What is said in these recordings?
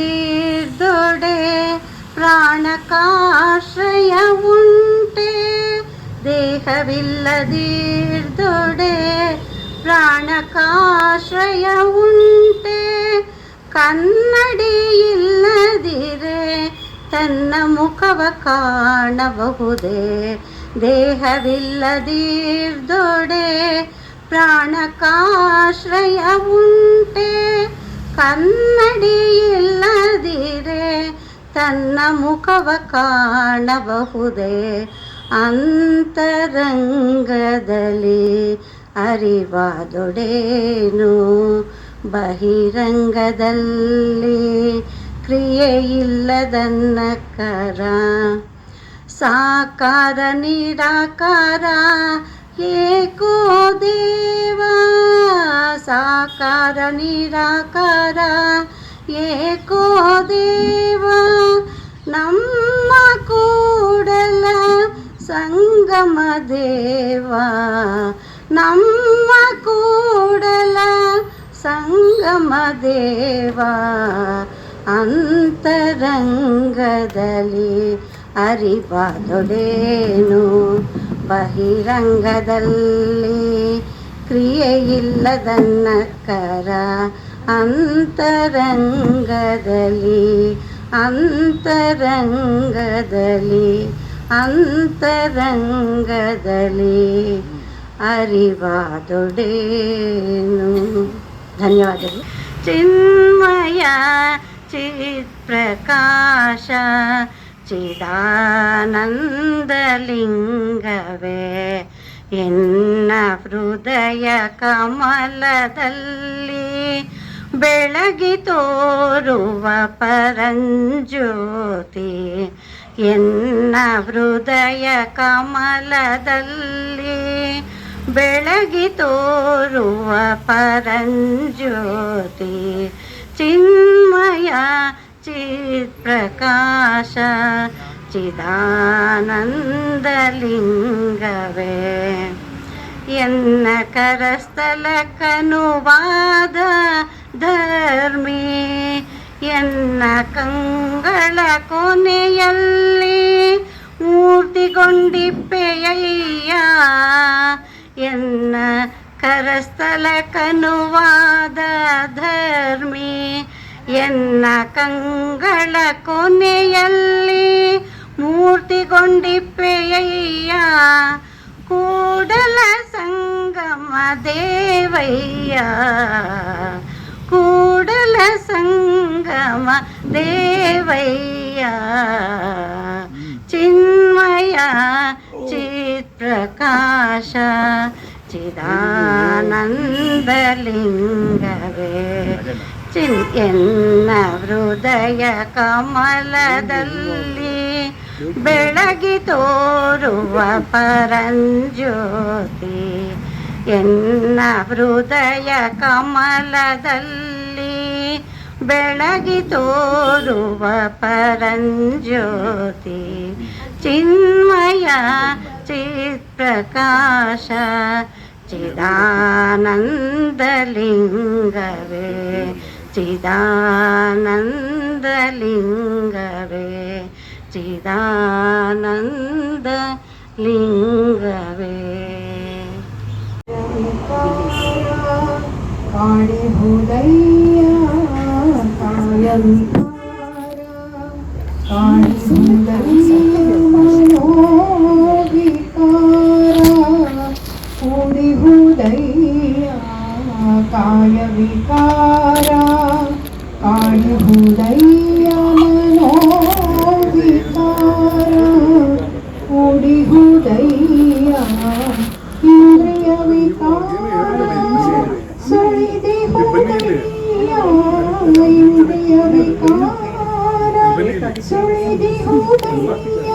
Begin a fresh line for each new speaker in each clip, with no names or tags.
ದೇಹವಿಲ್ಲದಿರ್ದೊಡೆ ಪ್ರಾಣಕಾಶ್ರಯ ಉಂಟೆ ದೇಹವಿಲ್ಲದಿರ್ದೊಡೆ ಪ್ರಾಣಕಾಶ್ರಯ ಉಂಟೆ ಕನ್ನಡಿ ಇಲ್ಲದಿರೆ ತನ್ನ ಮುಖವ ಕಾಣಬಹುದೇ ದೇಹವಿಲ್ಲದಿರ್ದೊಡೆ ಪ್ರಾಣಕಾಶ್ರಯ ಉಂಟೆ ಕನ್ನಡಿ ಇಲ್ಲದಿರೆ ತನ್ನ ಮುಖವ ಕಾಣಬಹುದೇ? ಅಂತರಂಗದಲ್ಲಿ ಅರಿವಾದೊಡೇನು? ಬಹಿರಂಗದಲ್ಲಿ ಕ್ರಿಯೆಯಿಲ್ಲದನ್ನಕರ ಸಾಕಾರ ನಿರಾಕಾರ ಏಕೋ ದೇವ ಸಾಕಾರ ನಿರಾಕಾರ. ಏಕೋ ದೇವ ನಮ್ಮ ಕೂಡಲ ಸಂಗಮ ದೇವ. ನಮ್ಮ ಕೂಡಲ ಸಂಗಮ ದೇವ. ಅಂತರಂಗದಲ್ಲಿ ಅರಿವಾದೊಡೇನು, ಬಹಿರಂಗದಲ್ಲಿ ಕ್ರಿಯೆಯಿಲ್ಲದನ್ನಕರ ಅಂತರಂಗದಲ್ಲಿ ಅಂತರಂಗದಲ್ಲಿ ಅಂತರಂಗದಲ್ಲಿ ಅರಿವಾದೊಡೇನು ಧನ್ಯವಾದಗಳು ಚಿನ್ಮಯ ಚಿತ್ಪ್ರಕಾಶ ಚಿದಾನಂದಲಿಂಗವೇ ಎನ್ನ ಹೃದಯ ಕಮಲದಲ್ಲಿ ಬೆಳಗಿ ತೋರುವ ಪರಂಜ್ಯೋತಿ, ಎನ್ನ ಹೃದಯ ಕಮಲದಲ್ಲಿ ಬೆಳಗಿ ತೋರುವ ಪರಂಜ್ಯೋತಿ, ಚಿನ್ಮಯ ಚಿತ್ಪ್ರಕಾಶ, ಚಿದಾನಂದಲಿಂಗವೇ. ಎನ್ನ ಕರಸ್ಥಲ ಕನುವಾದ ಧರ್ಮಿ ಎನ್ನ ಕಂಗಳ ಕೊನೆಯಲ್ಲಿ ಮೂರ್ತಿಗೊಂಡಿಪ್ಪೆಯಯ್ಯ ಎನ್ನ ಕರಸ್ಥಲ ಕನುವಾದ ಧರ್ಮಿ ಎನ್ನ ಕಂಗಳ ಕೊನೆಯಲ್ಲಿ ಮೂರ್ತಿಗೊಂಡಿಪ್ಪೆಯಯ್ಯ ಕೂಡಲ ಸಂಗಮ ದೇವಯ್ಯ ಕೂಡಲ ಸಂಗಮ ದೇವಯ್ಯ ಚಿನ್ಮಯ ಚಿತ್ಪ್ರಕಾಶ ಚಿದಾನಂದಲಿಂಗವೇ ಚಿನ್ ಎನ್ನ ಹೃದಯ ಕಮಲದಲ್ಲಿ ಬೆಳಗಿ ತೋರುವ ಪರಂಜ್ಯೋತಿ ಎನ್ನ ಹೃದಯ ಕಮಲದಲ್ಲಿ. ಬೆಳಗಿ ತೋರುವ ಪರಂಜ್ಯೋತಿ ಚಿನ್ಮಯ ಚಿತ್ಪ್ರಕಾಶ ಚಿದಾನಂದಲಿಂಗವೇ ಚಿದಾನಂದಲಿಂಗವೇ. സച്ചിദാനന്ദ ലിംഗവേ
കാളിഭൂതയ്യ കായവികാര കാളിഭൂതയ്യ മനോ ಹುದಯ್ಯ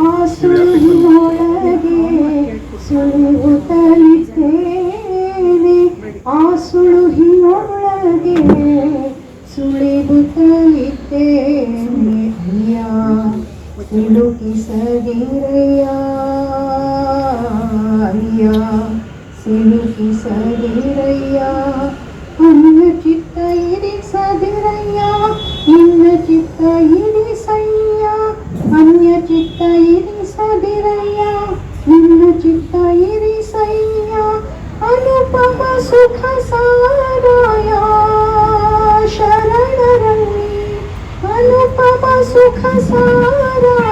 ಆ ಸುಳಿನೊಳಗೆ ಸುಳಿಯುತ್ತಲಿದ್ದೇನೆ ಆ ಸುಳುಹಿನೊಳಗೆ ಸುಳಿಗುತ್ತಲಿದ್ದೇನೆ ಅಯ್ಯ ಸಿಲುಕಿಸದಿರಯ್ಯ ಅಯ್ಯ ಸಿಲುಕಿಸದಿರಯ್ಯ ಅನ್ನ ಚಿತ್ತ ಇರಿಸದಿರಯ್ಯ ಚಿತ್ತ ಇರಿಸಯ್ಯ అన్య చిత్త ఇరిసదిరయ్య నిన్ను చిత్త ఇరిసయ్య అనుపమ సుఖ సారాయ శరణరణి అనుపమ సుఖ సారాయ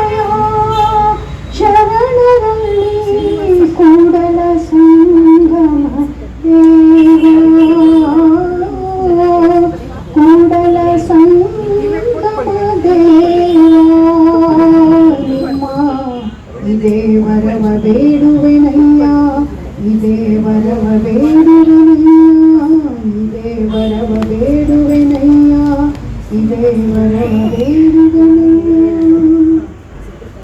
ദേവരവ വേടുവനയ്യാ ദേവരവ വേടുവനയ്യാ ദേവരവ വേടുവ